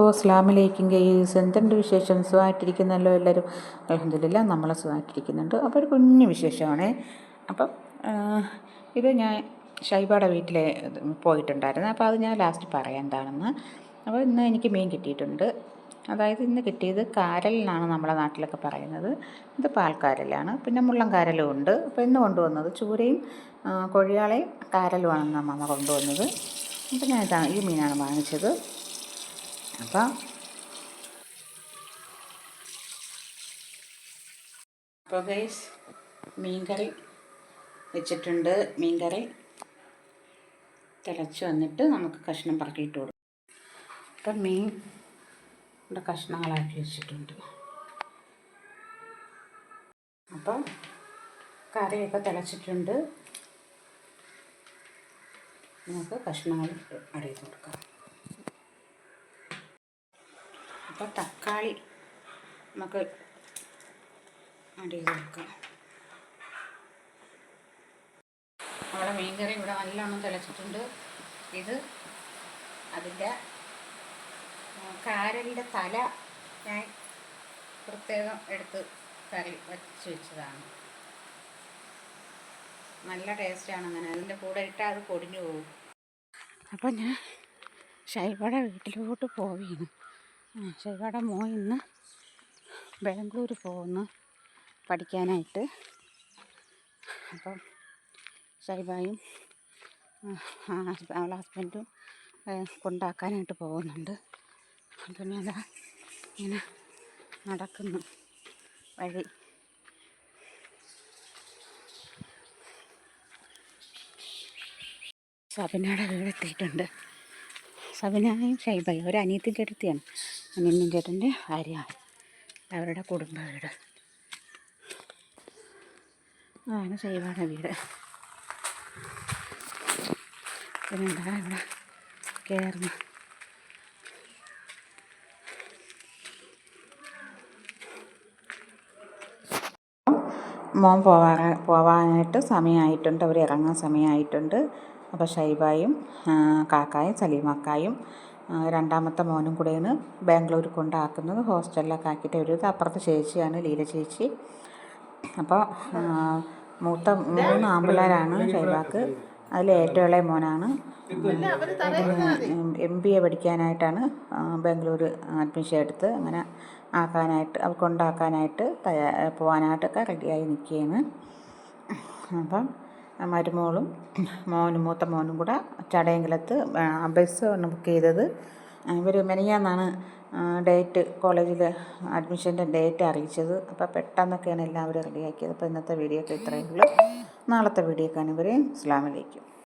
ഓ അസ്ലാമലൈക്കും guys എന്തുണ്ട് വിശേഷം? സുഖമായിട്ടിരിക്കുന്നല്ലോ എല്ലാവരും? അലഹമില്ല നമ്മൾ സുഖമായിട്ടിരിക്കുന്നുണ്ട്. അപ്പോൾ ഒരു കുഞ്ഞു വിശേഷമാണേ. അപ്പം ഇത് ഞാൻ ഷൈബയുടെ വീട്ടിൽ പോയിട്ടുണ്ടായിരുന്നു. അപ്പോൾ അത് ഞാൻ ലാസ്റ്റ് പറയാം എന്താണെന്ന്. അപ്പോൾ ഇന്ന് എനിക്ക് മീൻ കിട്ടിയിട്ടുണ്ട്. അതായത് ഇന്ന് കിട്ടിയത് കാരലിനാണ് നമ്മുടെ നാട്ടിലൊക്കെ പറയുന്നത്. ഇത് പാൽക്കാരലാണ് പിന്നെ മുള്ളം കാരലും ഉണ്ട്. അപ്പോൾ ഇന്ന് കൊണ്ടുവന്നത് ചൂരയും കൊഴിയാളയും കാരലുമാണ് അമ്മ കൊണ്ടുവന്നത്. അപ്പോൾ ഞാൻ ഈ മീനാണ് വാങ്ങിച്ചത്. അപ്പം അപ്പോൾ ഗൈസ് മീൻകറി വെച്ചിട്ടുണ്ട്. മീൻകറി തിളച്ച് വന്നിട്ട് നമുക്ക് കഷ്ണം പറക്കിയിട്ട് കൊടുക്കും. അപ്പം മീൻ ഇവിടെ കഷ്ണങ്ങളാക്കി വെച്ചിട്ടുണ്ട്. അപ്പം കറിയൊക്കെ തിളച്ചിട്ടുണ്ട്. നമുക്ക് കഷ്ണങ്ങൾ അടയിൽ കൊടുക്കാം. അപ്പോൾ തക്കാളി നമുക്ക് ആഡ് ചെയ്ത് കൊടുക്കാം നമ്മുടെ മീൻകറി ഇവിടെ നല്ലോണം തിളച്ചിട്ടുണ്ട്. ഇത് അതിന്റെ കാരലിന്റെ തല ഞാൻ പ്രത്യേകം എടുത്ത് കറി വച്ച് വെച്ചതാണ്. നല്ല ടേസ്റ്റാണ് അങ്ങനെ. അതിന്റെ കൂടെ ഇട്ടാൽ അത് പൊടിഞ്ഞു പോകും. അപ്പോൾ ഞാൻ ഷൈബയുടെ വീട്ടിലോട്ട് പോവുകയാണ്. ശരിയുടെ മോൻ ഇന്ന് ബാംഗ്ലൂർ പോകുന്നു പഠിക്കാനായിട്ട്. അപ്പം ഷൈബായും അവളെ ഹസ്ബൻഡും കൊണ്ടാക്കാനായിട്ട് പോകുന്നുണ്ട്. പിന്നെ അതാ ഇങ്ങനെ നടക്കുന്നു വഴി. സബിനയുടെ വീടെത്തിയിട്ടുണ്ട്. സബിനായും ഷൈബയും ഒരു അനിയത്തിന്റെ അടുത്തെയാണ്. അനിയനും ചേട്ടന്റെ ഭാര്യയാണ്. അവരുടെ കുടുംബ വീട്. അതാണ് ഷൈബയുടെ വീട്. പിന്നെന്താ ഇവിടെ കയറുന്നു മോൻ പോവാറ പോവാനായിട്ട് സമയമായിട്ടുണ്ട്. അവർ ഇറങ്ങാൻ സമയമായിട്ടുണ്ട്. അപ്പോൾ ഷൈബായും കാക്കായും സലീമക്കായും രണ്ടാമത്തെ മോനും കൂടെയാണ് ബാംഗ്ലൂർ കൊണ്ടാക്കുന്നത്. ഹോസ്റ്റലിലൊക്കെ ആക്കിയിട്ട് ഒരു അപ്പുറത്തെ ചേച്ചിയാണ് ലീല ചേച്ചി. അപ്പോൾ മൂത്ത മൂന്ന് ആമ്പിള്ളേരാണ് ഷൈബാക്ക്. അതിൽ ഏറ്റവും ഇളയ മോനാണ്. എം ബി എ പഠിക്കാനായിട്ടാണ് ബാംഗ്ലൂർ അഡ്മിഷൻ എടുത്ത് അങ്ങനെ ആക്കാനായിട്ട് കൊണ്ടാക്കാനായിട്ട് തയ്യാ പോകാനായിട്ടൊക്കെ റെഡിയായി നിൽക്കുകയാണ്. അപ്പം മരുമോളും മോനും മൂത്ത മോനും കൂടെ ചടയങ്കലത്ത് ബസ് ഒന്ന് ബുക്ക് ചെയ്തത് ഇവർ മെനിയാന്നാണ് ഡേറ്റ് കോളേജിൽ അഡ്മിഷന്റെ ഡേറ്റ് അറിയിച്ചത്. അപ്പോൾ പെട്ടെന്നൊക്കെയാണ് എല്ലാവരും റെഡിയാക്കിയത്. അപ്പോൾ ഇന്നത്തെ വീഡിയോ ഒക്കെ ഇത്രയേ ഉള്ളൂ. നാളത്തെ വീഡിയോ കാണുവരെ അസ്സാം വലൈക്കും